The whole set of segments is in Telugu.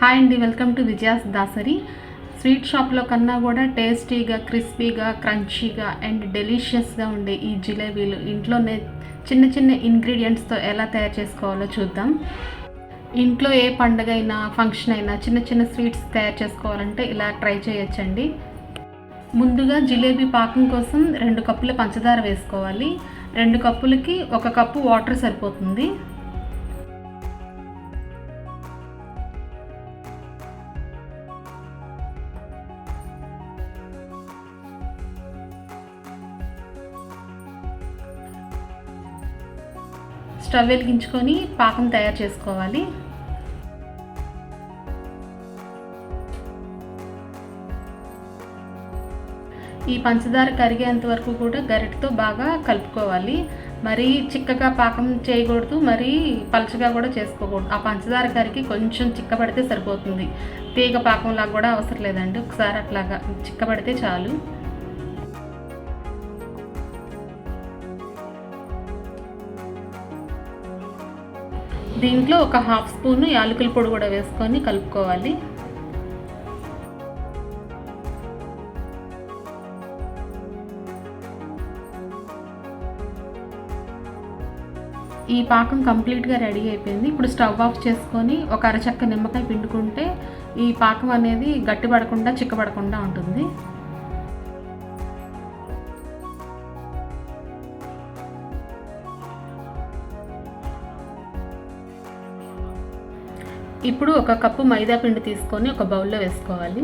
హాయ్ అండి welcome to Vijaya's Dasari. Sweet షాప్లో కన్నా కూడా టేస్టీగా క్రిస్పీగా క్రంచీగా అండ్ డెలిషియస్గా ఉండే ఈ జిలేబీలు ఇంట్లోనే చిన్న చిన్న ఇంగ్రీడియంట్స్తో ఎలా తయారు చేసుకోవాలో చూద్దాం. ఇంట్లో ఏ పండగ అయినా ఫంక్షన్ అయినా చిన్న చిన్న స్వీట్స్ తయారు చేసుకోవాలంటే ఇలా ట్రై చేయొచ్చండి. ముందుగా జిలేబీ పాకం కోసం రెండు కప్పుల పంచదార వేసుకోవాలి. రెండు కప్పులకి ఒక కప్పు వాటర్ సరిపోతుంది. స్టవ్ వెలిగించుకొని పాకం తయారు చేసుకోవాలి. ఈ పంచదార కరిగేంత వరకు కూడా గరిటతో బాగా కలుపుకోవాలి. మరీ చిక్కగా పాకం చేయకూడదు మరీ పలచగా కూడా చేసుకోకూడదు. ఆ పంచదార కరిగి కొంచెం చిక్కబడితే సరిపోతుంది. తీగ పాకంలాగా కూడా అవసరం లేదండి. ఒకసారి అట్లాగా చిక్కబడితే చాలు. దీంట్లో ఒక హాఫ్ స్పూన్ యాలకుల పొడి కూడా వేసుకొని కలుపుకోవాలి. ఈ పాకం కంప్లీట్గా రెడీ అయిపోయింది. ఇప్పుడు స్టవ్ ఆఫ్ చేసుకొని ఒక అరచక్క నిమ్మకాయ పిండుకుంటే ఈ పాకం అనేది గట్టిపడకుండా చిక్కబడకుండా ఉంటుంది. ఇప్పుడు ఒక కప్పు మైదా పిండి తీసుకొని ఒక బౌల్లో వేసుకోవాలి.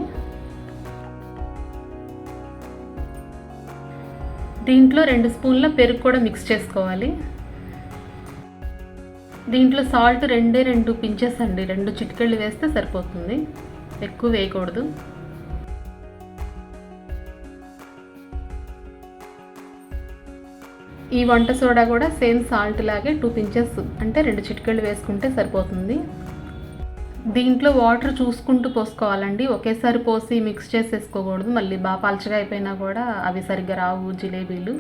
దీంట్లో రెండు స్పూన్ల పెరుగు కూడా మిక్స్ చేసుకోవాలి. దీంట్లో సాల్ట్ రెండే రెండు పించెస్ అండి. రెండు చిటికెళ్ళు వేస్తే సరిపోతుంది. ఎక్కువ వేయకూడదు. ఈ వంట సోడా కూడా సేమ్ సాల్ట్ లాగే టూ పించెస్ అంటే రెండు చిటికెళ్ళు వేసుకుంటే సరిపోతుంది. దీంట్లో వాటర్ చూసుకుంటూ పోసుకోవాలండి. ఒకేసారి పోసి మిక్స్ చేసేసుకోకూడదు. మళ్ళీ బాగా పలచగా అయిపోయినా కూడా అవి సరిగ్గా రావు జిలేబీలు.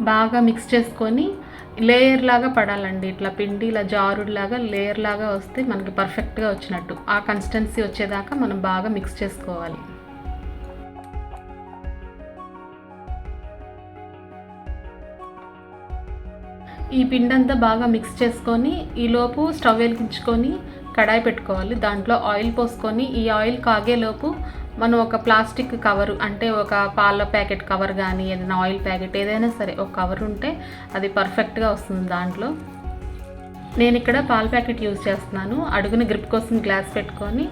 బాగా మిక్స్ చేసుకొని లేయర్ లాగా పడాలండి. ఇట్లా పిండి ఇలా జారుడులాగా లేయర్ లాగా వస్తే మనకి పర్ఫెక్ట్గా వచ్చినట్టు. ఆ కన్సిస్టెన్సీ వచ్చేదాకా మనం బాగా మిక్స్ చేసుకోవాలి. ఈ పిండి అంతా బాగా మిక్స్ చేసుకొని ఈలోపు స్టవ్ వెలిగించుకొని కడాయి పెట్టుకోవాలి. దాంట్లో ఆయిల్ పోసుకొని ఈ ఆయిల్ కాగేలోపు మనం ఒక ప్లాస్టిక్ కవర్ అంటే ఒక పాల ప్యాకెట్ కవర్ కానీ ఏదైనా ఆయిల్ ప్యాకెట్ ఏదైనా సరే ఒక కవర్ ఉంటే అది పర్ఫెక్ట్గా వస్తుంది దాంట్లో. నేను ఇక్కడ పాల ప్యాకెట్ యూజ్ చేస్తున్నాను. అడుగున గ్రిప్ కోసం గ్లాస్ పెట్టుకొని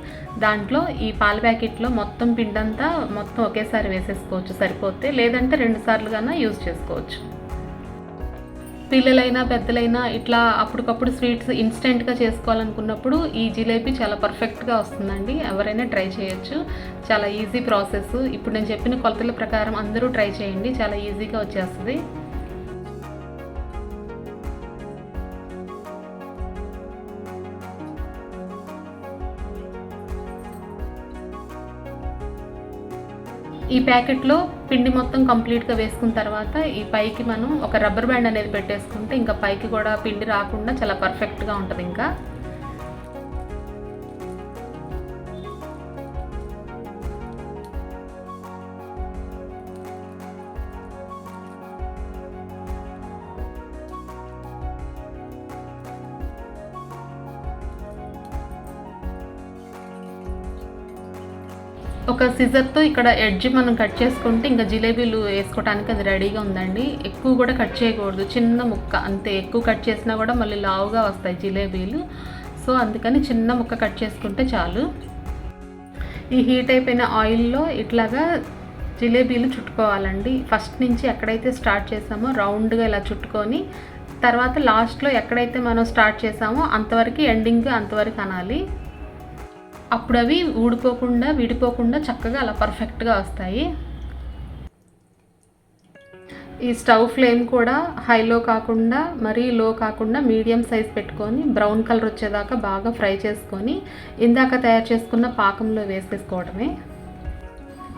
దాంట్లో ఈ పాల ప్యాకెట్లో మొత్తం పిండంతా మొత్తం ఒకేసారి వేసేసుకోవచ్చు సరిపోతే. లేదంటే రెండు సార్లు కన్నా యూజ్ చేసుకోవచ్చు. పిల్లలైనా పెద్దలైనా ఇట్లా అప్పటికప్పుడు స్వీట్స్ ఇన్స్టెంట్గా చేసుకోవాలనుకున్నప్పుడు ఈ జిలేబీ చాలా పర్ఫెక్ట్గా వస్తుందండి. ఎవరైనా ట్రై చేయొచ్చు. చాలా ఈజీ ప్రాసెస్. ఇప్పుడు నేను చెప్పిన కొలతల ప్రకారం అందరూ ట్రై చేయండి. చాలా ఈజీగా వచ్చేస్తుంది. ఈ ప్యాకెట్లో పిండి మొత్తం కంప్లీట్గా వేసుకున్న తర్వాత ఈ పైకి మనం ఒక రబ్బర్ బ్యాండ్ అనేది పెట్టేసుకుంటే ఇంకా పైకి కూడా పిండి రాకుండా చాలా పర్ఫెక్ట్గా ఉంటుంది ఇంకా. ఒక సిజర్తో ఇక్కడ ఎడ్జ్ మనం కట్ చేసుకుంటే ఇంకా జిలేబీలు వేసుకోవడానికి అది రెడీగా ఉందండి. ఎక్కువ కూడా కట్ చేయకూడదు. చిన్న ముక్క అంతే. ఎక్కువ కట్ చేసినా కూడా మళ్ళీ లావుగా వస్తాయి జిలేబీలు. సో అందుకని చిన్న ముక్క కట్ చేసుకుంటే చాలు. ఈ హీట్ అయిపోయిన ఆయిల్లో ఇట్లాగా జిలేబీలు చుట్టుకోవాలండి. ఫస్ట్ నుంచి ఎక్కడైతే స్టార్ట్ చేసామో రౌండ్గా ఇలా చుట్టుకొని తర్వాత లాస్ట్లో ఎక్కడైతే మనం స్టార్ట్ చేసామో అంతవరకు ఎండింగ్ అంతవరకు అనాలి. అప్పుడు అవి ఊడిపోకుండా విడిపోకుండా చక్కగా అలా పర్ఫెక్ట్గా వస్తాయి. ఈ స్టవ్ ఫ్లేమ్ కూడా హైలో కాకుండా మరీ లో కాకుండా మీడియం సైజ్ పెట్టుకొని బ్రౌన్ కలర్ వచ్చేదాకా బాగా ఫ్రై చేసుకొని ఇందాక తయారు చేసుకున్న పాకంలో వేసేసుకోవడమే.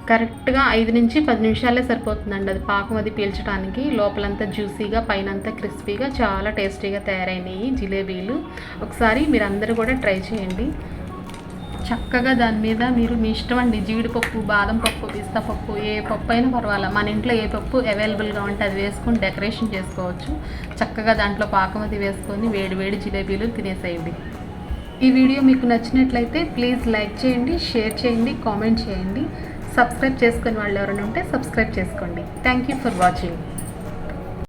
కరెక్ట్గా ఐదు నుంచి పది నిమిషాలే సరిపోతుందండి అది పాకం అది పీల్చడానికి లోపలంతా జ్యూసీగా పైనంతా క్రిస్పీగా చాలా టేస్టీగా తయారైనాయి జిలేబీలు. ఒకసారి మీరు అందరూ కూడా ట్రై చేయండి. చక్కగా దాని మీద మీరు మీ ఇష్టం అండి. జీడిపప్పు బాదం పప్పు పిస్తా పప్పు ఏ పప్పు అయినా పర్వాలా. మన ఇంట్లో ఏ పప్పు అవైలబుల్గా ఉంటే అది వేసుకొని డెకరేషన్ చేసుకోవచ్చు. చక్కగా దాంట్లో పాకం అది వేసుకొని వేడి వేడి జిలేబీలు తినేసేయండి. ఈ వీడియో మీకు నచ్చినట్లయితే ప్లీజ్ లైక్ చేయండి షేర్ చేయండి కామెంట్ చేయండి. సబ్స్క్రైబ్ చేసుకుని వాళ్ళు ఎవరైనా ఉంటే సబ్స్క్రైబ్ చేసుకోండి. Thank you for watching.